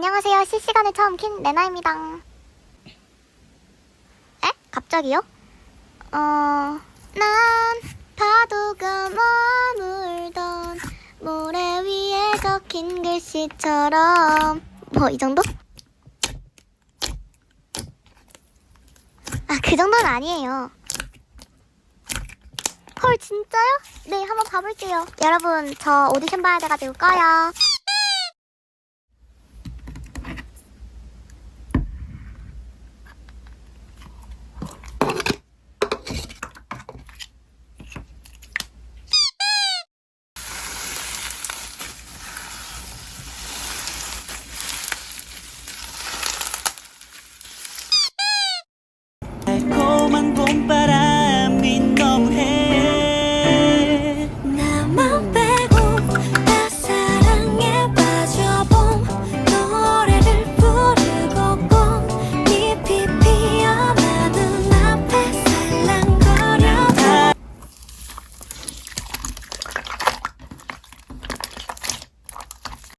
안녕하세요. 실시간을 처음 킨 레나입니다. 에? 갑자기요? 어, 난 파도가 머물던 모래 위에 적힌 글씨처럼 뭐 이 정도? 아, 그 정도는 아니에요. 헐, 진짜요? 네, 한번 봐볼게요. 여러분, 저 오디션 봐야 돼가지고 꺼요.